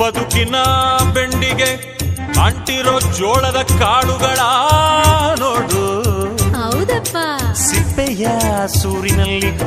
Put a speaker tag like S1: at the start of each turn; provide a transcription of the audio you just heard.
S1: ಬದುಕಿನ ಬೆಂಡಿಗೆ ಅಂಟಿರೋ ಜೋಳದ ಕಾಳುಗಳ ನೋಡು.
S2: ಹೌದಪ್ಪ.
S3: ಸಿಪ್ಪೆಯ ಸೂರಿನಲ್ಲಿ